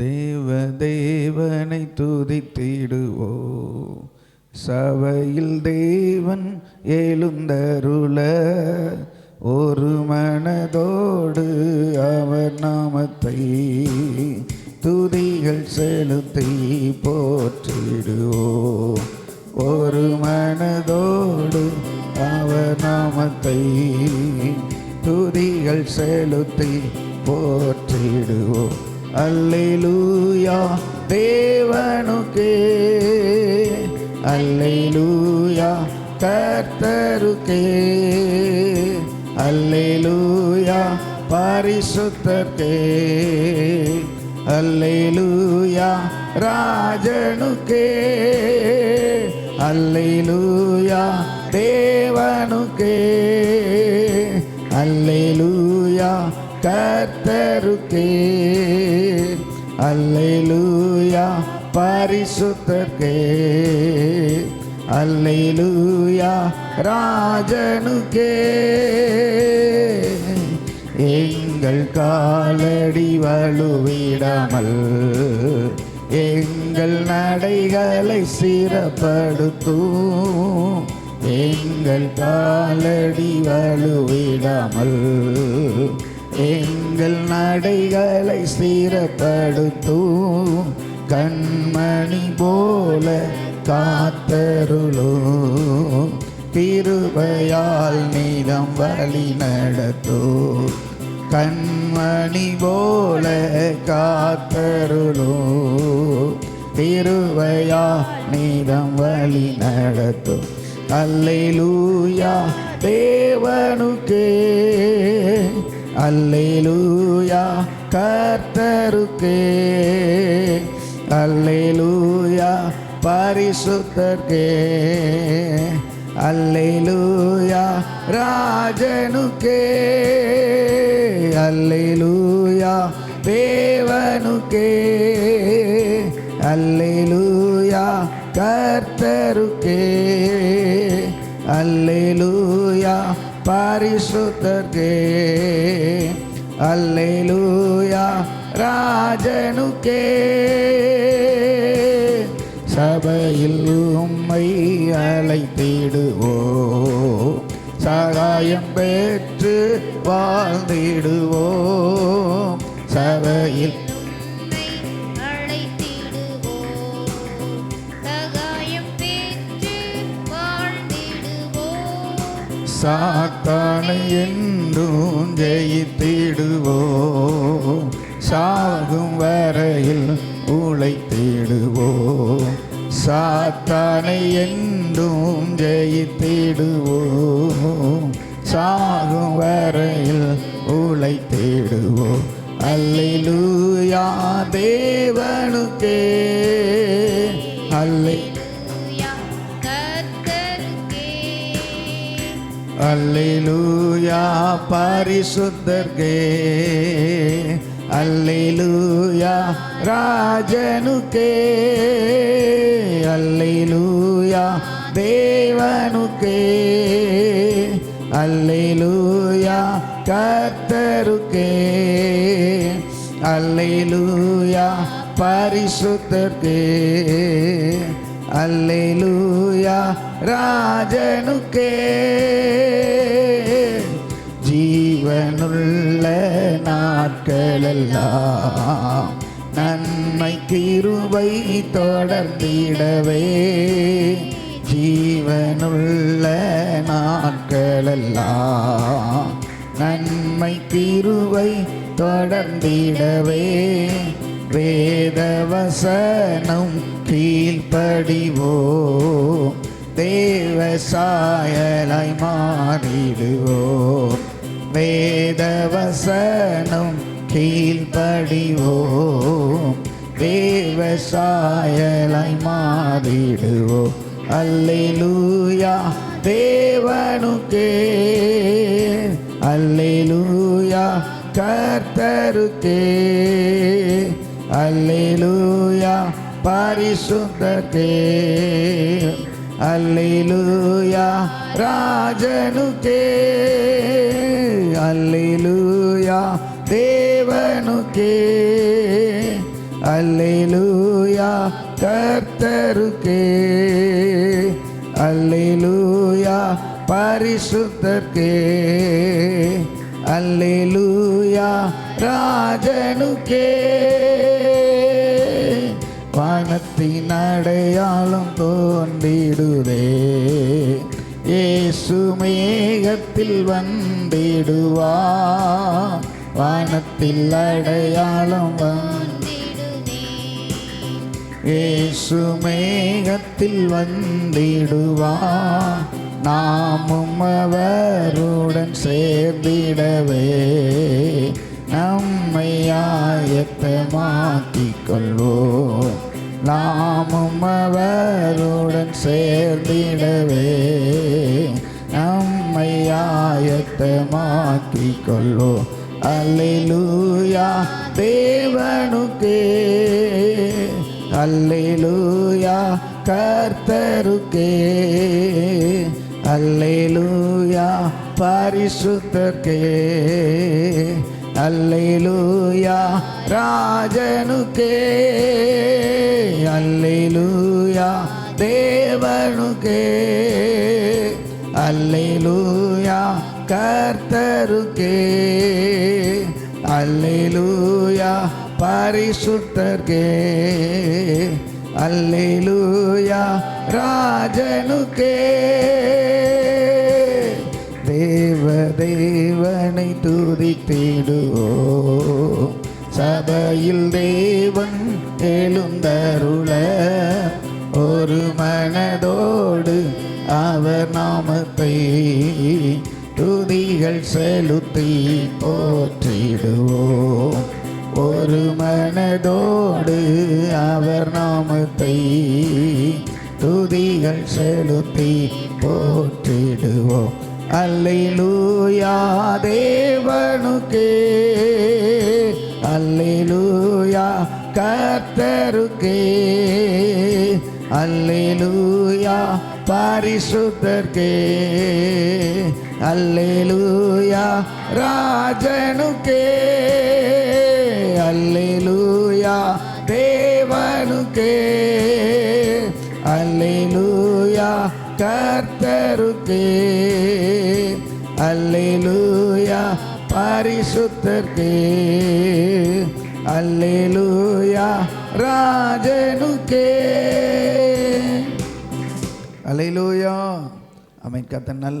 தேவ தேவனை துதித்திடுவோ. சபையில் தேவன் எழுந்தருள ஒரு மனதோடு அவர் நாமத்தை துதிகள் செலுத்தி போற்றிடுவோ ஒரு மனதோடு அவர் நாமத்தை துதிகள் செலுத்தி போற்றிடுவோம். அல்லேலூயா தேவனுக்கே. அல்லேலூயா கர்த்தருக்கே. அல்லேலூயா பரிசுத்தர்க்கே. அல்லேலூயா ராஜனுக்கே. அல்லேலூயா தேவனுக்கே. அல்லேலூயா கர்த்தருக்கே அல்லேலூயா பரிசுத்தர்க்கே. அல்லேலூயா ராஜனுக்கே. எங்கள் காலடி வலுவிடாமல் எங்கள் நடைகளை சிறப்படுத்தும். எங்கள் காலடி வலுவிடாமல் எங்கள் நடைகளை சீரப்படுத்தும் கண்மணி போல காத்தருளும். திருபயால் நீதம் வழி நடத்தோ கண்மணி போல காத்தருளும். திருவையா நீதம் வழி நடத்தும். அல்லேலூயா தேவனுக்கே அல்லேலூயா கர்த்தருக்கே. அல்லேலூயா பரிசுத்தர்க்கே. அல்லேலூயா ராஜனுக்கே. அல்லேலூயா தேவனுக்கே. அல்லேலூயா கர்த்தருக்கே. அல்லேலூயா பரிசுத்தர்க்கே. அல்லேலூயா ராஜனுக்கே. சபையில் உம்மை அழைத்திடுவோ. சகாயம் பெற்று வாழ்ந்திடுவோம் சபையில் அழைத்திடுவோம் சாத்தானை என்றும் ஜெயித்திடுவோம் சாத்தானை என்றும் ஜெயித்திடுவோம். சாகும் வரையில் உழைத்திடுவோம். அல்லேலூயா தேவனுக்கே. அல்லே அல்லேலூயா பரிசுத்தர்கே அல்லேலூயா ராஜனுக்கே. அல்லேலூயா தேவனுக்கே. அல்லேலூயா கர்த்தருக்கே. அல்லேலூயா பரிசுத்தர்கே அல்லேலூயா ராஜனுக்கே. ஜீவனுள்ள நாட்களெல்லாம் நன்மை கிருபை தொடர்ந்திடவே. ஜீவனுள்ள நாட்களெல்லாம் நன்மை கிருவை தொடர்ந்திடவே. வேதவசனம் கீழ்ப்படிவோம். தேவ மாறிடுவோ வேதவசனம் கீழ்ப்படிவோம். தேவசாயலை மாறிடுவோ அல்லேலூயா தேவனுக்கே. அல்லேலூயா கர்த்தருக்கே. அல்லேலூயா பரிசுத்தர்க்கே. அல்லேலூயா ராஜனுக்கே. அல்லேலூயா தேவனுக்கே. அல்லேலூயா கர்த்தருக்கே. அல்லேலூயா பரிசுத்தர்க்கே. அல்லேலூயா ராஜனுக்கே. வானத்தின் அடையாளம் தோன்றிடுதே. ஏசுமே மேகத்தில் வந்திடுவா. வானத்தில் அடையாளம் இயேசு மேகத்தில் வந்திடுவா. நாமும் அவருடன் சேர்ந்திடவே. நம்மை ஆயத்தமாக்கிக் கொள்வோம் நாமும் அவருடன் சேர்ந்திடவே. ஆயத்தமாக்கிக் கொள்வோம் அல்லேலூயா தேவனுக்கே அல்லேலூயா கர்த்தருக்கே அல்லேலூயா பரிசுத்தர்க்கே அல்லேலூயா ராஜனுக்கே அல்லேலூயா தேவனுக்கே அல்லேலூயா அல்லேலூயா கர்த்தருக்கே. அல்லேலூயா பரிசுத்தர்கே அல்லேலூயா ராஜனுக்கே. தேவ தேவனை துதித்திடுவோ. சபையில் தேவன் எழுந்தருள. ஒரு மனதோடு அவர் நாமத்தை துதிகள் செலுத்தி போற்றிடுவோம். ஒரு மனதோடு அவர் நாமத்தை துதிகள் செலுத்தி போற்றிடுவோம். அல்லேலூயா தேவனுக்கே. அல்லேலூயா கர்த்தருக்கே. அல்லேலூயா பரிசுத்தர்க்கே. அல்லேலூயா ராஜனுக்கே. அல்லேலூயா தேவனுக்கே. அல்லேலூயா கர்த்தருக்கே. அல்லேலூயா பரிசுத்தர்க்கே. அல்லேலூயா ராஜனுக்கே. அலையிலூயா அமைக்கத்த நல்ல